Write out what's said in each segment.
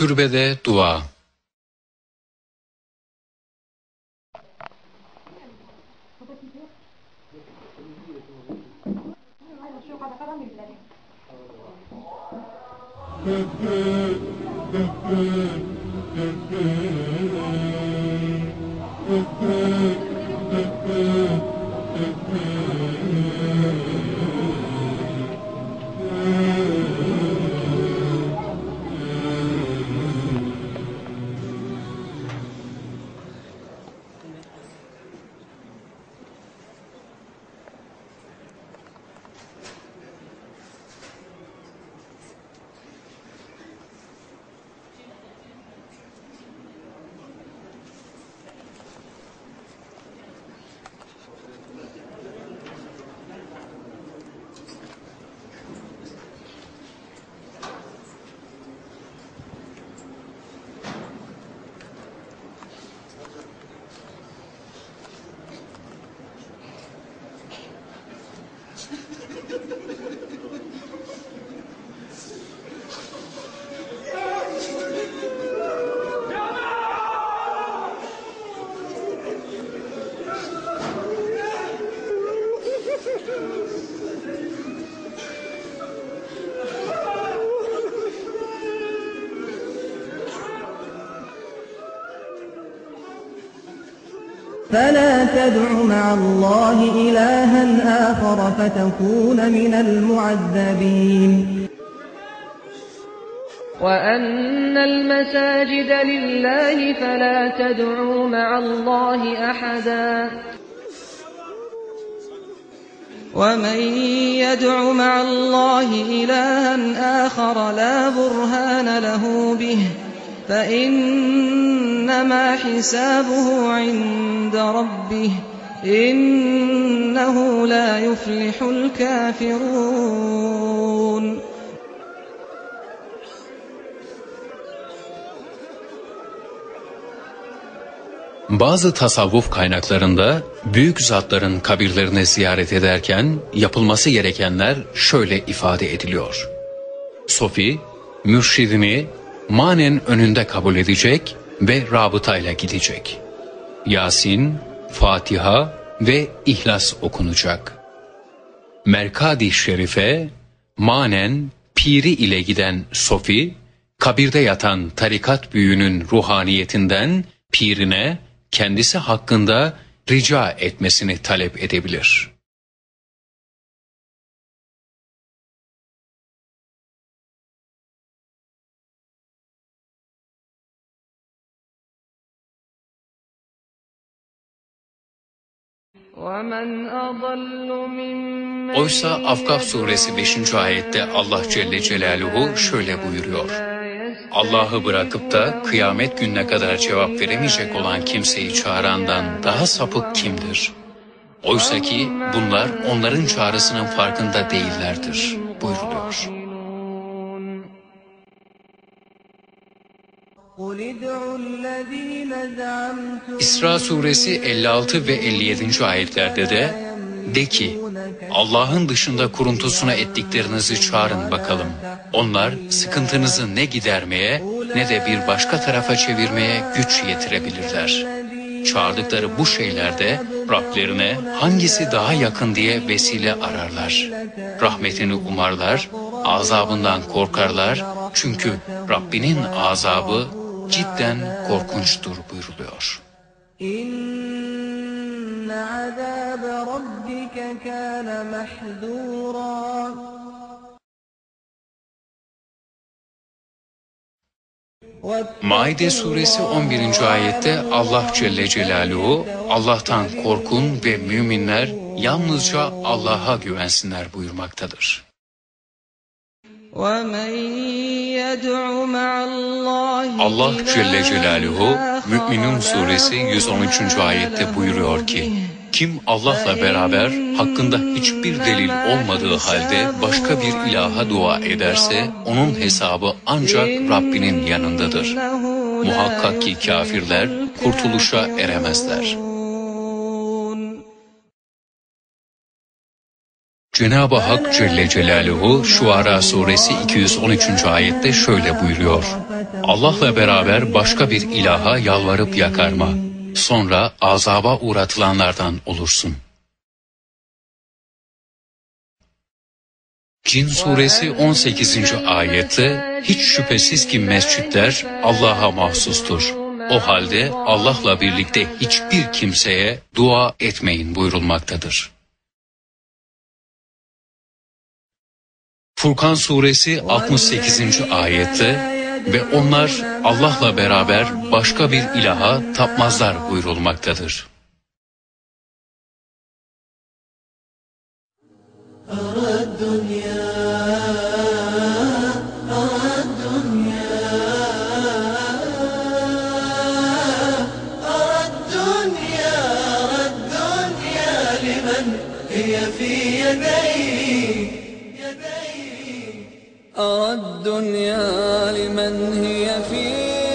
Türbede dua Mm-hmm. فلا تدع مع الله إلها آخر فتكون من المعذبين. وأن المساجد لله فلا تدعوا مع الله أحدا. ومن يدع مع الله إلها آخر لا برهان له به فإنما حسابه عند ربه إنه لا يفلح الكافرون Bazı tasavvuf kaynaklarında büyük zatların kabirlerini ziyaret ederken yapılması gerekenler şöyle ifade ediliyor. Sofi, mürşidini manen önünde kabul edecek ve rabıtayla gidecek. Yasin, Fatiha ve İhlas okunacak. Merkadi Şerife, manen piri ile giden Sofi, kabirde yatan tarikat büyüğünün ruhaniyetinden pirine kendisi hakkında rica etmesini talep edebilir. Oysa Afgaf suresi 5. ayette Allah Celle Celaluhu şöyle buyuruyor. Allah'ı bırakıp da kıyamet gününe kadar cevap veremeyecek olan kimseyi çağırandan daha sapık kimdir? Oysa ki bunlar onların çağrısının farkında değillerdir buyuruluyor. İsra suresi 56 ve 57. ayetlerde de de ki Allah'ın dışında kuruntusuna ettiklerinizi çağırın bakalım. Onlar sıkıntınızı ne gidermeye ne de bir başka tarafa çevirmeye güç yetirebilirler. Çağırdıkları bu şeylerde Rablerine hangisi daha yakın diye vesile ararlar. Rahmetini umarlar, azabından korkarlar çünkü Rabbinin azabı cidden korkunçtur buyruluyor. Maide suresi 11. ayette Allah Celle Celaluhu Allah'tan korkun ve müminler yalnızca Allah'a güvensinler buyurmaktadır. Allah Celle Celaluhu Mü'minun suresi 113. ayette buyuruyor ki kim Allah'la beraber hakkında hiçbir delil olmadığı halde başka bir ilaha dua ederse onun hesabı ancak Rabbinin yanındadır. Muhakkak ki kafirler kurtuluşa eremezler. Cenab-ı Hak Celle Celaluhu Şuara suresi 213. ayette şöyle buyuruyor. Allah'la beraber başka bir ilaha yalvarıp yakarma. Sonra azaba uğratılanlardan olursun. Cin suresi 18. ayette hiç şüphesiz ki mescitler Allah'a mahsustur. O halde Allah'la birlikte hiçbir kimseye dua etmeyin buyurulmaktadır. Furkan suresi 68. ayette ve onlar Allah'la beraber başka bir ilaha tapmazlar buyurulmaktadır. أرى الدنيا لمن هي في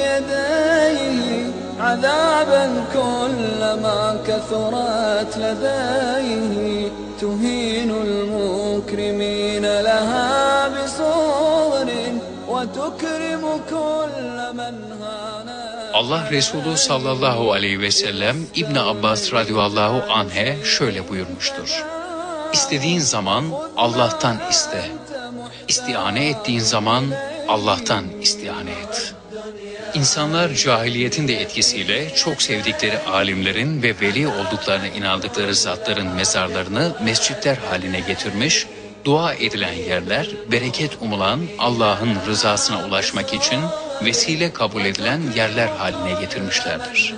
يديه عذابا كلما كثرت لديه تهين المكرمين لها بصور وتكرم كل من هانا Allah Resulü sallallahu aleyhi ve sellem İbn Abbas radıyallahu anhe şöyle buyurmuştur. İstediğin zaman Allah'tan iste. İstihane ettiğin zaman Allah'tan istihane et. İnsanlar cahiliyetin de etkisiyle çok sevdikleri alimlerin ve veli olduklarına inandıkları zatların mezarlarını mescitler haline getirmiş, dua edilen yerler, bereket umulan Allah'ın rızasına ulaşmak için vesile kabul edilen yerler haline getirmişlerdir.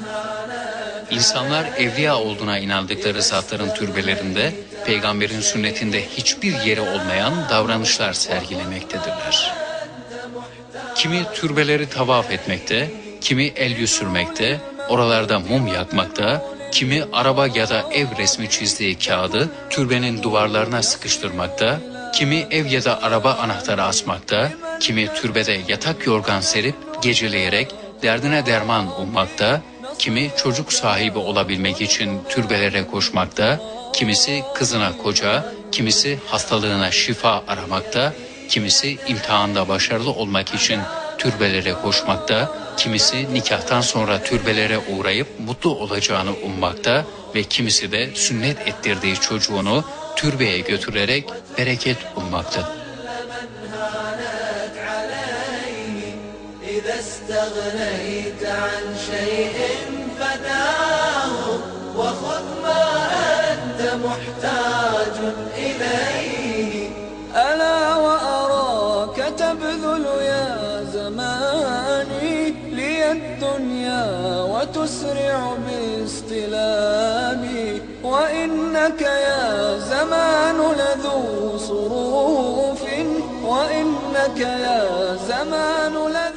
İnsanlar evliya olduğuna inandıkları zatların türbelerinde, peygamberin sünnetinde hiçbir yeri olmayan davranışlar sergilemektedirler. Kimi türbeleri tavaf etmekte, kimi el sürmekte, oralarda mum yakmakta, kimi araba ya da ev resmi çizdiği kağıdı türbenin duvarlarına sıkıştırmakta, kimi ev ya da araba anahtarı asmakta, kimi türbede yatak yorgan serip geceleyerek derdine derman ummakta, kimi çocuk sahibi olabilmek için türbelere koşmakta, kimisi kızına koca, kimisi hastalığına şifa aramakta, kimisi imtihanda başarılı olmak için türbelere koşmakta, kimisi nikahtan sonra türbelere uğrayıp mutlu olacağını ummakta ve kimisi de sünnet ettirdiği çocuğunu türbeye götürerek bereket ummakta. إذا استغنيت عن شيء فداه وخذ ما أنت محتاج إليه. ألا وأراك تبذل يا زماني لي الدنيا وتسرع باستلامي. وإنك يا زمان لذو صروف وإنك يا زمان لذو